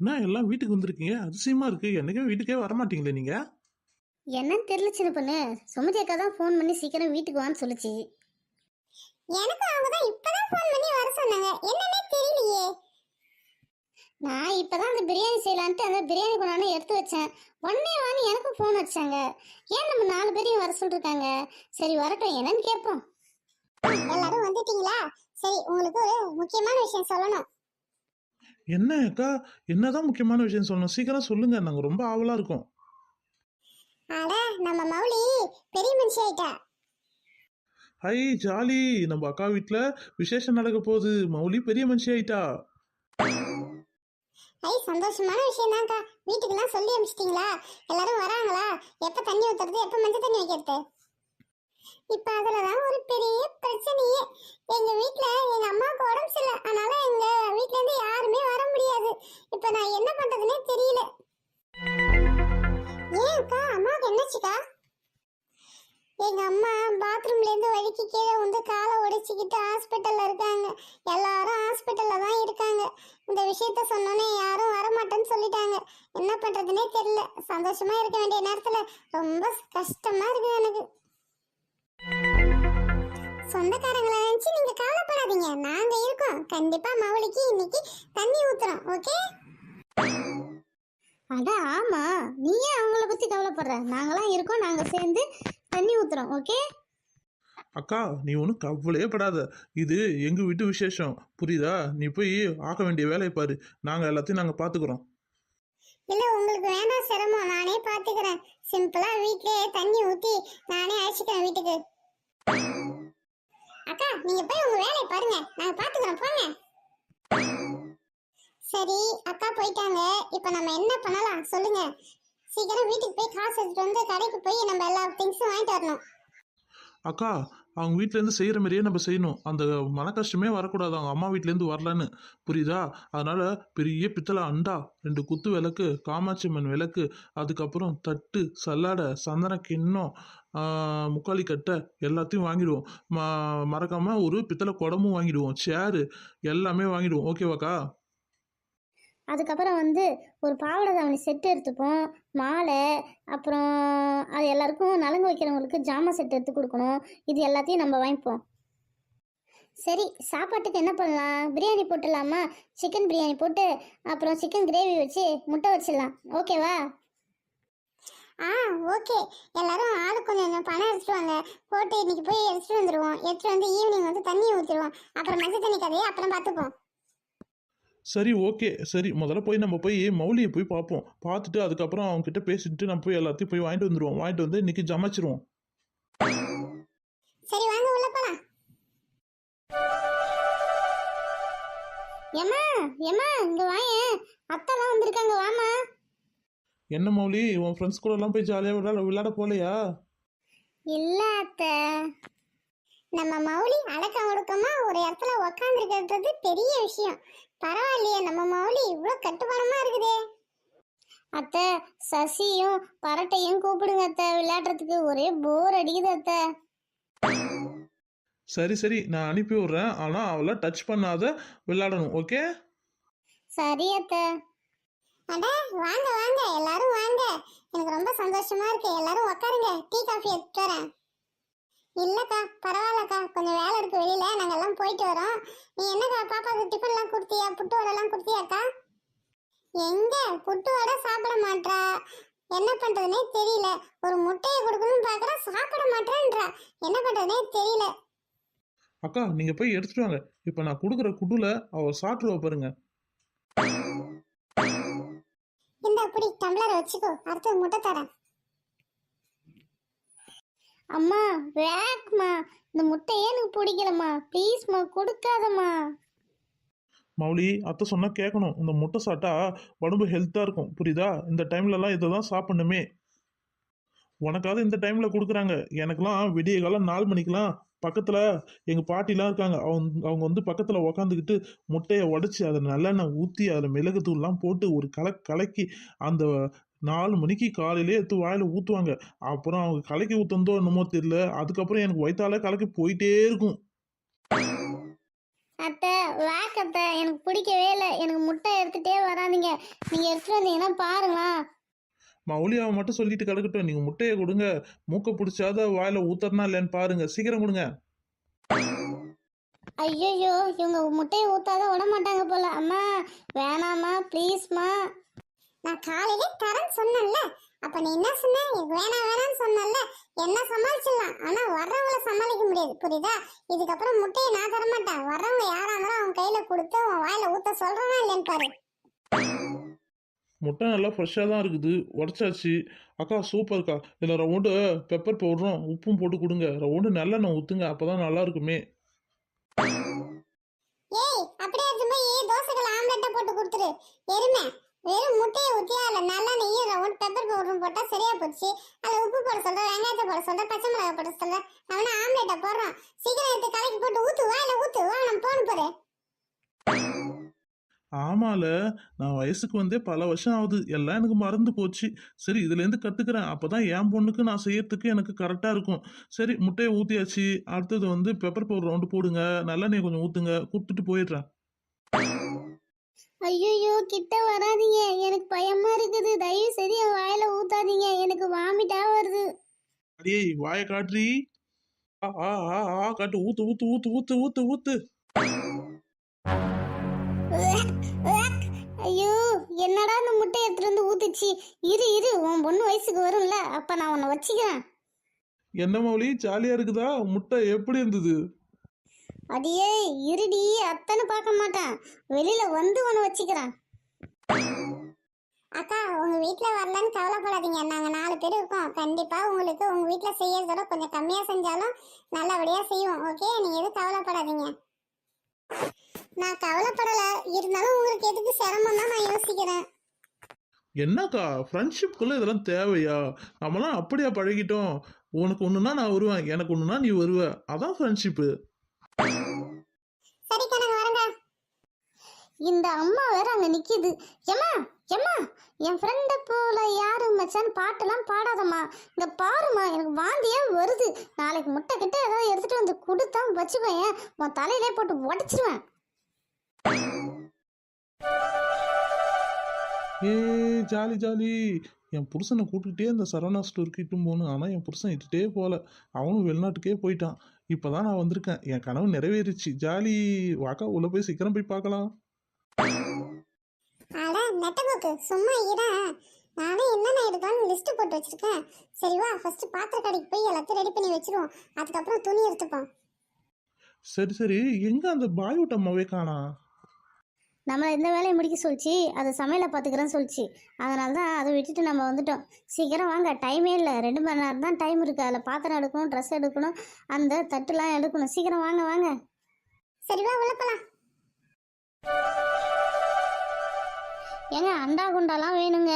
என்ன எல்லாம் வீட்டுக்கு வந்திருக்கீங்க? அதிசயமா இருக்கு. என்னைக்கும் வீட்டுக்கே வரமாட்டீங்களே நீங்க? என்னன்னு தெரியல சின்ன பொண்ணு. சுமதி அக்கா தான் ஃபோன் பண்ணி சீக்கிரம் வீட்டுக்கு வான்னு சொல்லுச்சு. எனக்கு அவங்க தான் இப்பதான் ஃபோன் பண்ணி வர சொன்னாங்க. என்னன்னே தெரியலையே. நான் இப்பதான் அந்த பிரியாணி செய்யலான்ட்டு அந்த பிரியாணி கொண்டாந்து எடுத்து வச்சேன். உடனே வான்னு எனக்கும் ஃபோன் வச்சாங்க ஏன் நம்ம நாலு பேரையும் வர சொல்லிருக்காங்க? சரி வரட்டும். என்னன்னு கேட்போம். எல்லாரும் வந்துட்டீங்களா? சரி உங்களுக்கு ஒரு முக்கியமான விஷயம் சொல்லணும். என்ன அக்கா? என்னதான் முக்கியமான விஷயம் சொல்லணும்? சீக்கிரம் சொல்லுங்க. நாங்க ரொம்ப ஆவலா இருக்கோம். அட நம்ம மௌலி பெரிய மனுஷி ஆயிட்டா. Hi jolly. நம்ம அக்கா வீட்ல விசேஷம் நடக்க போகுது. மௌலி பெரிய மனுஷி ஆயிட்டா. ஐ சந்தோஷமான விஷயம் தான்க்கா. வீட்டுக்கெல்லாம் சொல்லி அனுப்பிச்சிட்டீங்களா? எல்லாரும் வராங்களா? எப்ப தண்ணி ஊத்துறது? எப்ப மஞ்சள் தண்ணி வைக்கிறது? இப்ப அதுலதான் ஒரு பெரிய பிரச்சனையே. எங்க வீட்ல எங்க அம்மாவுக்கு உடம்பு சரியில்லை. அதனால எங்க வீட்ல இருந்து யாருமே வர முடியாது. இப்ப நான் என்ன பண்றதுன்னே தெரியல. ஏன் அக்கா அம்மாவுக்கு என்னச்சுக்கா? எங்க அம்மா பாத்ரூம்ல இருந்து வழுக்கி கீழே வந்து காலை உடைச்சிக்கிட்டு ஹாஸ்பிட்டல்ல இருக்காங்க. எல்லாரும் ஹாஸ்பிட்டல்ல தான் இருக்காங்க. இந்த விஷயத்த சொன்னோன்னே யாரும் வரமாட்டேன்னு சொல்லிட்டாங்க. என்ன பண்றதுன்னே தெரியல. சந்தோஷமா இருக்க வேண்டிய நேரத்துல ரொம்ப கஷ்டமா இருக்கு எனக்கு. சொந்தக்காரங்களை நினைச்சு நீங்க கவலைப்படாதீங்க. நாங்க இருக்கோம். கண்டிப்பா மவளிக்கு இன்னைக்கு தண்ணி ஊத்துறோம் ஓகே? அட ஆமா. நீ ஏன் அவங்கள பத்தி கவலைப்படுற. நாங்களாம் இருக்கோம் நாங்க சேர்ந்து தண்ணி ஊத்துறோம் ஓகே? அக்கா நீ ஒன்றும் கவலையே படாத. இது எங்க வீட்டு விசேஷம். புரியுதா? நீ போய் ஆக்க வேண்டிய வேலையை பாரு. நாங்க எல்லாத்தையும் நாங்க பாத்துக்கிறோம். இல்ல உங்களுக்கு வேணாம் சிரமம். நானே பாத்துக்கிறேன். சிம்பிளா வீட்லயே தண்ணி ஊத்தி நானே அழைச்சிக்கிறேன் வீட்டுக்கு. அக்கா நீங்க போய் உங்க வேலையை பாருங்க. நாங்க பாத்துக்கிறோம். போங்க. சரி அக்கா போயிட்டாங்க. இப்ப நம்ம என்ன பண்ணலாம்? சொல்லுங்க. சீக்கிரம் வீட்டுக்கு போய் காசு எடுத்துட்டு வந்து கடைக்கு போய் நம்ம எல்லா திங்ஸும் வாங்கிட்டு வரணும். அக்கா அவங்க வீட்டிலேருந்து செய்கிற மாதிரியே நம்ம செய்யணும். அந்த மன கஷ்டமே வரக்கூடாது. அவங்க அம்மா வீட்டிலேருந்து வரலான்னு. வரலன்னு புரியுதா? அதனால் பெரிய பித்தளை அண்டா ரெண்டு குத்து விளக்கு காமாட்சி அம்மன் விளக்கு அதுக்கப்புறம் தட்டு சல்லாடை சந்தன கிண்ணம் முக்காலி கட்டை எல்லாத்தையும் வாங்கிடுவோம். ம மறக்காமல் ஒரு பித்தளை குடமும் வாங்கிடுவோம். சேரு எல்லாமே வாங்கிடுவோம். ஓகேவாக்கா அதுக்கப்புறம் வந்து ஒரு பாவாடை தாவணி செட் எடுத்துப்போம். மாலை அப்புறம் அது எல்லாருக்கும் நலங்கு வைக்கிறவங்களுக்கு ஜாமான் செட் எடுத்து கொடுக்கணும். இது எல்லாத்தையும் நம்ம வாங்கிப்போம். சரி சாப்பாட்டுக்கு என்ன பண்ணலாம்? பிரியாணி போட்டுடலாமா? சிக்கன் பிரியாணி போட்டு அப்புறம் சிக்கன் கிரேவி வச்சு முட்டை வச்சிடலாம். ஓகேவா ஆ ஓகே எல்லாரும் ஆளு கொஞ்சம் கொஞ்சம் பணம் எடுத்துட்டு வாங்க. போட்டு இன்னைக்கு போய் எடுத்துட்டு வந்துடுவோம் எடுத்துட்டு வந்து ஈவினிங் வந்து தண்ணியை ஊற்றிடுவோம் அப்புறம் மஞ்சள் தண்ணி கதையை அப்புறம் பார்த்துப்போம். சரி ஓகே. சரி முதல்ல போய் நம்ம போய் மௌலியை போய் பார்ப்போம். பார்த்துட்டு அதுக்கப்புறம் அவங்க கிட்ட பேசிட்டு நம்ம போய் எல்லாத்தையும் போய் வாங்கிட்டு வந்துடுவோம் வாங்கிட்டு வந்து இன்னைக்கு ஜமாச்சிருவோம் சரி வாங்க உள்ள போலாம். ஏமா ஏமா இங்க வாயேன். அத்தெல்லாம் வந்திருக்காங்க வாமா என்ன மௌலி உன் ஃப்ரெண்ட்ஸ் கூட எல்லாம் போய் ஜாலியாக விளையாட விளையாட போகலையா இல்ல அத்தை. நம்ம மௌலி அடக்க ஒடுக்கமா ஒரு இடத்துல உக்காந்துருக்கிறது பெரிய விஷயம். பரவாயில்லையே நம்ம மௌலி இவ்வளோ கட்டுப்பாடமா இருக்குதே? அத்தை சசியும் பரட்டையும் கூப்பிடுங்க அத்தை. விளையாடுறதுக்கு ஒரே போர் அடிக்குது அத்தை. சரி சரி நான் அனுப்பி விட்றேன். ஆனால் அவளை டச் பண்ணாத விளையாடணும் ஓகே சரி அத்தை. அட வாங்க வாங்க. எல்லாரும் வாங்க. எனக்கு ரொம்ப சந்தோஷமா இருக்கு. எல்லாரும் உட்காருங்க டீ காஃபி எடுத்து வரேன் இல்லக்கா பரவாயில்லக்கா. கொஞ்சம் வேலை இருக்கு வெளியில. நாங்க எல்லாம் போயிட்டு வரோம். நீ என்னக்கா பாப்பாக்கு டிஃபன் எல்லாம் கொடுத்தியா? புட்டு வடை எல்லாம் கொடுத்தியாக்கா? எங்க? புட்டு வடை சாப்பிட மாட்றா. என்ன பண்றதுனே தெரியல. ஒரு முட்டையை கொடுக்கணும்னு பாக்குறா சாப்பிட மாட்டேன்றா என்ன பண்றதுனே தெரியல. அக்கா நீங்கள் போய் எடுத்துட்டு வாங்க. இப்போ நான் கொடுக்குற குடுல அவள் சாப்பிடுவா பாருங்க. இந்த அப்படி டம்ளர் வச்சுக்கோ. அடுத்து முட்டை தரேன். அம்மா வேக்மா இந்த முட்டையே எனக்கு பிடிக்கலம்மா. ப்ளீஸ்மா கொடுக்காதம்மா. மௌலி அத்தை சொன்னால் கேட்கணும் இந்த முட்டை சாப்பிட்டா உடம்பு ஹெல்த்தாக இருக்கும். புரியுதா? இந்த டைம்லலாம் இதை தான் சாப்பிடணுமே. உனக்காவது இந்த டைமில் கொடுக்குறாங்க. எனக்கெல்லாம் விடிய காலம் நாலு மணிக்கெலாம் பக்கத்தில் எங்கள் பாட்டிலாம் இருக்காங்க. அவங்க அவங்க வந்து பக்கத்தில் உக்காந்துக்கிட்டு முட்டையை உடச்சி அதை நல்லெண்ணெய் ஊற்றி அதில் மிளகுத்தூள்லாம் போட்டு ஒரு கல கலக்கி அந்த நாலு மணிக்கு காலையிலே எடுத்து வாயில் ஊற்றுவாங்க அப்புறம் அவங்க கலக்கி ஊற்றுந்தோ என்னமோ தெரியல. அதுக்கப்புறம் எனக்கு வயிற்றால கலக்கி போயிட்டே இருக்கும். அத்தை வேக்கத்தை எனக்கு பிடிக்கவே இல்லை. எனக்கு முட்டை எடுத்துகிட்டே வராதீங்க. நீங்கள் எடுத்துகிட்டு வந்தீங்கன்னா பாருங்களேன் மௌலி அவன் மட்டும் சொல்லிட்டு கிடக்கட்டும். நீங்கள் முட்டையை கொடுங்க. மூக்கை பிடிச்சாத வாயில் ஊத்துறனா இல்லைன்னு பாருங்க. சீக்கிரம் கொடுங்க. ஐயோ இவங்க முட்டையை ஊத்தாத விட மாட்டாங்க போல. அம்மா வேணாம்மா ப்ளீஸ்மா நான் காலையிலே தரேன்னு சொன்னேன்ல. அப்ப நீ என்ன சொன்ன? எனக்கு வேணாம் வேணாம்னு சொன்னல என்ன சமாளிச்சிடலாம்? ஆனா வர்றவங்கள சமாளிக்க முடியாது. புரியுதா? இதுக்கப்புறம் முட்டையை நான் தர மாட்டேன். வர்றவங்க யாரா இருந்தாலும் அவன் கையில கொடுத்து அவன் வாயில ஊத்த சொல்றானா இல்லைன்னு பாரு. முட்டை நல்லா ஃப்ரெஷ்ஷாக தான் இருக்குது. உடச்சாச்சு. அக்கா சூப்பர்க்கா இதில் ரவுண்டு பெப்பர் பவுடரும் உப்பும் போட்டு கொடுங்க. ரவுண்டு நல்லெண்ணெய் ஊற்றுங்க அப்போ தான் நல்லா இருக்குமே ஏய் அப்படியே எடுத்து போய் தோசைகள் ஆம்லெட்டை போட்டு கொடுத்துரு எருமை வெறும் முட்டையை ஊற்றி அதில் நல்லா நெய்யும் ரவுண்ட் பெப்பர் பவுடரும் போட்டால் சரியா போச்சு? அதில் உப்பு போட சொல்கிறேன் வெங்காயத்தை போட சொல்கிறேன் பச்சை மிளகாய் போட சொல்கிறேன் அவனை ஆம்லேட்டை போடுறான். சீக்கிரம் எடுத்து கலக்கி போட்டு ஊற்று இல்லை ஊற்று வா போன போரு ஆமால நான் வயசுக்கு வந்தே பல வருஷம் ஆகுது. எல்லாம் எனக்கு மறந்து போச்சு. சரி இதுலேருந்து கற்றுக்கிறேன் அப்போ தான் என் பொண்ணுக்கு நான் செய்யறதுக்கு எனக்கு கரெக்டாக இருக்கும். சரி முட்டையை ஊற்றியாச்சு அடுத்தது வந்து பெப்பர் பவுடர் ரவுண்டு போடுங்க. நல்லெண்ணெய் கொஞ்சம் ஊற்றுங்க கொடுத்துட்டு போயிடுறேன். ஐயோ கிட்ட வராதீங்க. எனக்கு பயமா இருக்குது. தயவு செய்து என் வாயில ஊத்தாதீங்க. எனக்கு வாமிட்டா வருது. அடியே வாயை காட்டுறி ஆ ஆ ஆ ஆ காட்டு. ஊத்து ஊத்து ஊத்து ஊத்து ஊத்து ஊத்து. ஐயோ என்னடா இந்த முட்டை எடுத்துட்டு வந்து ஊத்துச்சு? இரு இரு. உன் பொண்ணு வயசுக்கு வரும்ல. அப்ப நான் உன்னை வச்சுக்கிறேன். என்ன மௌலி? ஜாலியாக இருக்குதா? முட்டை எப்படி இருந்தது? அடியே இருடி அத்தனை பார்க்க மாட்டேன். வெளியில வந்து ஒன்று வச்சுக்கிறேன். அக்கா உங்க வீட்ல வரலன்னு கவலைப்படாதீங்க. நாங்க நாலு பேர் இருக்கோம். கண்டிப்பா உங்களுக்கு உங்க வீட்ல செய்யறதோட கொஞ்சம் கம்மியா செஞ்சாலும் நல்லபடியா செய்வோம். ஓகே நீங்க எதுவும் கவலைப்படாதீங்க. நான் கவலைப்படல. இருந்தாலும் உங்களுக்கு எதுக்கு சிரமம் தான் நான் யோசிக்கிறேன். என்னக்கா? ஃப்ரெண்ட்ஷிப்குள்ளே இதெல்லாம் தேவையா? நம்மலாம் அப்படியா பழகிட்டோம். உனக்கு ஒன்றுனா நான் வருவேன். எனக்கு ஒன்றுனா நீ வருவ. அதான் ஃப்ரெண்ட்ஷிப்பு சரிக்கா நாங்க வரங்க இந்த அம்மா வேற அங்க நிக்குது. ஏமா ஏமா என் ஃப்ரெண்ட போல யாரு மச்சான்? பாட்டெல்லாம் பாடாதம்மா. இங்க பாருமா எனக்கு வாந்தியா வருது. நாளைக்கு முட்டை கிட்ட ஏதாவது எடுத்துட்டு வந்து கொடுத்தா வச்சுக்கோயேன். உன் தலையிலே போட்டு உடச்சிருவேன். ஏ ஜாலி ஜாலி. என் புருஷனை கூட்டுக்கிட்டே இந்த சரவணா ஸ்டோருக்கு இட்டும் போகணும் ஆனால் என் புருஷன் இட்டுட்டே போகல அவனும் வெளிநாட்டுக்கே போயிட்டான். இப்போ தான் நான் வந்திருக்கேன். என் கனவு நிறைவேறிச்சு. ஜாலி. வாக்கா உள்ள போய் சீக்கிரம் போய் பார்க்கலாம். அட நெட்டபோக்கு சும்மா இட நானே என்னென்ன எடுக்கலாம்னு லிஸ்ட் போட்டு வச்சிருக்கேன். சரி வா ஃபர்ஸ்ட் பாத்திர கடைக்கு போய் எல்லாத்தையும் ரெடி பண்ணி வச்சிருவோம். அதுக்கப்புறம் துணி எடுத்துப்போம். சரி சரி. எங்கே அந்த பாய்வுட் அம்மாவே காணா? நம்மளை இந்த வேலையை முடிக்க சொல்லிச்சு அதை சமையலை பார்த்துக்கிறேன்னு சொல்லிச்சு. அதனால தான் அதை விட்டுட்டு நம்ம வந்துட்டோம். சீக்கிரம் வாங்க டைமே இல்லை. ரெண்டு மணி நேரம் தான் டைம் இருக்குது அதில் பாத்திரம் எடுக்கணும் ட்ரெஸ் எடுக்கணும் அந்த தட்டுலாம் எடுக்கணும். சீக்கிரம் வாங்க வாங்க. சரி வா உள்ள போலாம். ஏங்க அண்டா குண்டாலாம் வேணுங்க.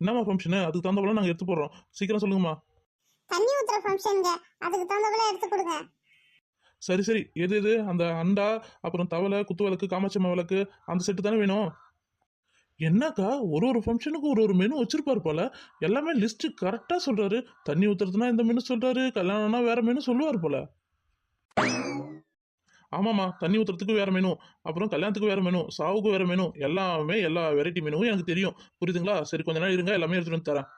என்னம்மா ஃபங்க்ஷனு அதுக்கு தகுந்த போல நாங்கள் எடுத்து போடுறோம். சீக்கிரம் சொல்லுங்கம்மா. தண்ணி ஊத்துற ஃபங்க்ஷனுங்க அதுக்கு தகுந்தபோல எடுத்து கொடுங்க. சரி சரி. எது எது? அந்த அண்டா அப்புறம் தவளை குத்து விளக்கு காமாட்சம்மா விளக்கு அந்த செட்டு தானே வேணும்? என்னக்கா? ஒரு ஒரு ஃபங்க்ஷனுக்கும் ஒரு ஒரு மெனு வச்சிருப்பார் போல. எல்லாமே லிஸ்ட் கரெக்டாக சொல்றாரு. தண்ணி ஊத்துறதுனா இந்த மெனு சொல்றாரு. கல்யாணம்னா வேற மெனு சொல்லுவார் போல. ஆமாம்மா. தண்ணி ஊத்துறதுக்கு வேற மெனு அப்புறம் கல்யாணத்துக்கு வேற மெனு சாவுக்கு வேற மெனு எல்லாமே எல்லா வெரைட்டி மெனுவும் எனக்கு தெரியும். புரியுதுங்களா? சரி கொஞ்ச நேரம் இருங்க. எல்லாமே எடுத்துகிட்டு வந்து தரேன்.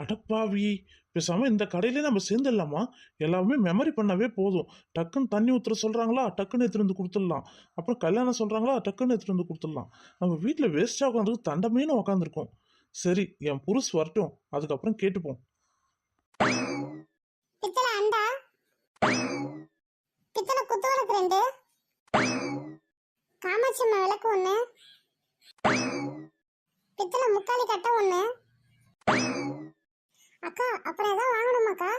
அடப்பாவி பேசாமல் இந்த கடையிலே நம்ம சேர்ந்துடலாமா? எல்லாமே மெமரி பண்ணவே போதும். டக்குன்னு தண்ணி ஊற்றுற சொல்கிறாங்களா டக்குன்னு எடுத்துகிட்டு வந்து கொடுத்துடலாம். அப்புறம் கல்யாணம் சொல்கிறாங்களா டக்குன்னு எடுத்துகிட்டு வந்து கொடுத்துடலாம். நம்ம வீட்டில் வேஸ்ட்டாக உட்காந்துருக்கு தண்டமேனு உட்காந்துருக்கோம் சரி என் புருஷ் வரட்டும். அதுக்கப்புறம் கேட்டுப்போம். பித்தளை அண்டா? விளக்கு ஒன்று பித்தளை முக்காலி கட்ட ஒன்று அக்கா அப்புறம் ஏதாவது வாங்கணுமாக்கா?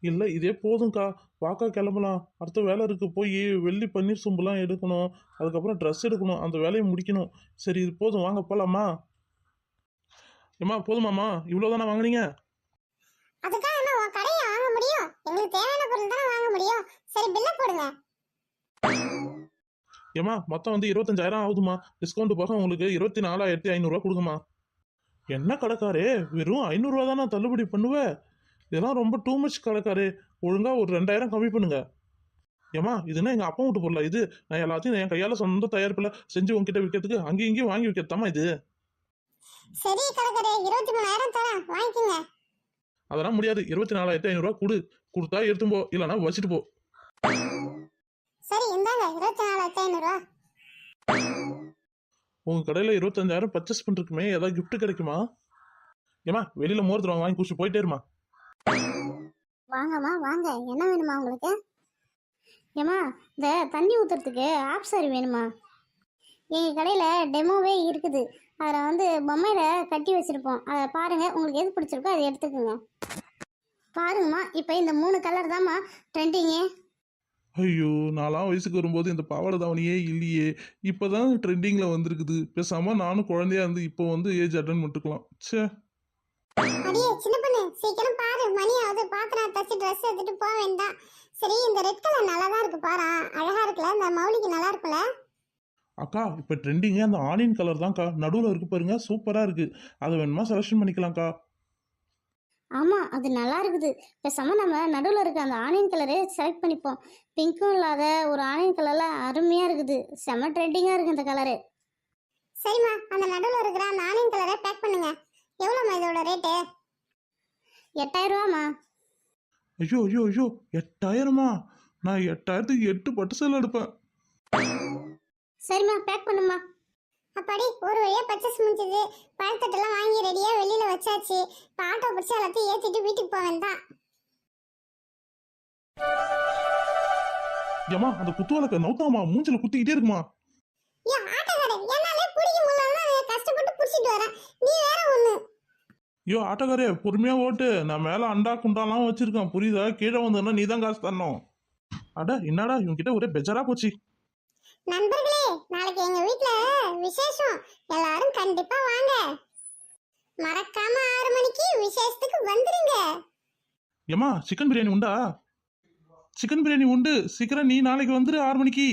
இல்லை இதே போதும்க்கா. வாக்கா கிளம்பலாம். அடுத்த வேலை இருக்கு. போய் வெள்ளி பன்னீர் சொம்புலாம் எடுக்கணும். அதுக்கப்புறம் ட்ரெஸ் எடுக்கணும். அந்த வேலையை முடிக்கணும். சரி இது போதும். வாங்க போலாமா? ஏம்மா போதுமாம்மா. இவ்வளோ தானே வாங்குனீங்க? அதுக்காக என்ன உன் கடையை வாங்க முடியும். எங்களுக்கு தேவையான பொருள் தானே வாங்க முடியும். சரி பில்ல போடுங்க. ஏம்மா மொத்தம் வந்து இருபத்தஞ்சாயிரம் ஆகுதுமா டிஸ்கவுண்ட் போக உங்களுக்கு இருபத்தி நாலாயிரத்தி ஐநூறுரூவா கொடுங்கம்மா. என்ன கடைக்காரே? வெறும் ஐநூறுரூவா தானே தள்ளுபடி பண்ணுவ? இதெல்லாம் ரொம்ப டூ மச் கடைக்காரே. ஒழுங்கா ஒரு ரெண்டாயிரம் கம்மி பண்ணுங்க. ஏமா இதுன்னா எங்க அப்பா வீட்டு பொருளா இது? நான் எல்லாத்தையும் என் கையால சொந்த தயாரிப்புல செஞ்சு உங்ககிட்ட விற்கிறதுக்கு அங்கேயும் இங்கேயும் வாங்கி விற்கிறதாமா இது? சரி கடைக்காரே இருபத்தி மூணாயிரம் தரேன். வாங்கிக்கோங்க. அதெல்லாம் முடியாது. இருபத்தி நாலாயிரத்தி ஐநூறுரூவா கொடு. கொடுத்தா எடுத்தும் போ இல்லைன்னா வச்சுட்டு போ. சரி இந்தாங்க. இருபத்தி நாலாயிரத்தி ஐநூறுரூவா உங்கள் கடையில் இருபத்தஞ்சாயிரம் பர்ச்சேஸ் பண்ணிருக்குமே ஏதாவது கிஃப்ட் கிடைக்குமா? ஏமா வெளியில் மோர் தருவாங்க வாங்கி குடிச்சு போயிட்டே இருமா வாங்கம்மா வாங்க. என்ன வேணுமா உங்களுக்கு? ஏம்மா இந்த தண்ணி ஊற்றுறதுக்கு ஆப் சாரி வேணுமா எங்கள் கடையில் டெமோவே இருக்குது. அதில் வந்து பொம்மையில் கட்டி வச்சுருப்போம். அதை பாருங்கள் உங்களுக்கு எது பிடிச்சிருக்கோ அதை எடுத்துக்கோங்க. பாருங்கம்மா இப்போ இந்த மூணு கலர் தான்மா ட்ரெண்டிங்கு ஐயோ நாலாம் வயசுக்கு வரும்போது இந்த பாவாடை தாவணியே இல்லையே. இப்போதான் ட்ரெண்டிங்ல வந்திருக்குது. பேசாம நானும் குழந்தையா இருந்து இப்போ வந்து ஏஜ் அட்டன் பண்ணிட்டுக்கலாம். ச்சே. அடியே சின்ன பொண்ணு சீக்கிரம் பாரு. மணி ஆகுது. பாத்திரம் தச்சு ட்ரெஸ் எடுத்துட்டு போக வேண்டாம். சரி இந்த ரெட் கலர் நல்லா தான் இருக்கு பாரு. அழகா இருக்குல்ல? இந்த மௌலிக்கு நல்லா இருக்குல்ல? அக்கா இப்போ ட்ரெண்டிங்கே அந்த ஆனியன் கலர் தான்க்கா. நடுவில் இருக்கு பாருங்க. சூப்பராக இருக்கு. அதை வேணுமா செலெக்ஷன் பண்ணிக்கலாம்க்கா. ஆமாம் அது நல்லா இருக்குது. பேசாமல் நம்ம நடுவில் இருக்க அந்த ஆனியன் கலரே செலக்ட் பண்ணிப்போம். பிங்க்கும் இல்லாத ஒரு ஆனியன் கலரில் அருமையாக இருக்குது. செம்ம ட்ரெண்டிங்காக இருக்குது இந்த கலரு சரிம்மா அந்த நடுவில் இருக்கிற அந்த ஆனியன் கலரை பேக் பண்ணுங்க. எவ்வளோம்மா இதோட ரேட்டு எட்டாயிரம் ரூபாம்மா ஐயோ ஐயோ ஐயோ எட்டாயிரமா? நான் எட்டாயிரத்துக்கு எட்டு பட்டு சேலை எடுப்பேன். சரிம்மா பேக் பண்ணுமா அப்பாடி ஒரு வழியா பர்ச்சேஸ் முடிஞ்சது. பழத்தட்டெல்லாம் வாங்கி ரெடியா வெளியில வச்சாச்சு. இப்போ ஆட்டோ பிடிச்சி எல்லாத்தையும் ஏத்திட்டு வீட்டுக்கு போக வேண்டாம் ஏமா அந்த குத்துவலக்க நௌத்தாமா மூஞ்சில குத்திக்கிட்டே இருக்குமா? ஏன் ஆட்டோக்காரர் என்னாலே பிடிக்க முடியலன்னா கஷ்டப்பட்டு பிடிச்சிட்டு வரேன். நீ வேற ஒண்ணு. ஐயோ ஆட்டோக்காரே பொறுமையா ஓட்டு. நான் மேல அண்டா குண்டாலாம் வச்சிருக்கேன். புரியுதா? கீழே வந்தேன்னா நீ தான் காசு தரணும். அட என்னடா இவன்கிட்ட ஒரே பெஜரா போச்சு. நண்பர்களே நாளைக்கு எங்க வீட்ல விசேஷம். எல்லாரும் கண்டிப்பா வாங்க. மறக்காம ஆறு மணிக்கு விசேஷத்துக்கு வந்துருங்க. ஏமா சிக்கன் பிரியாணி உண்டா? சிக்கன் பிரியாணி உண்டு. சீக்கிரம் நீ நாளைக்கு வந்துரு ஆறு மணிக்கு.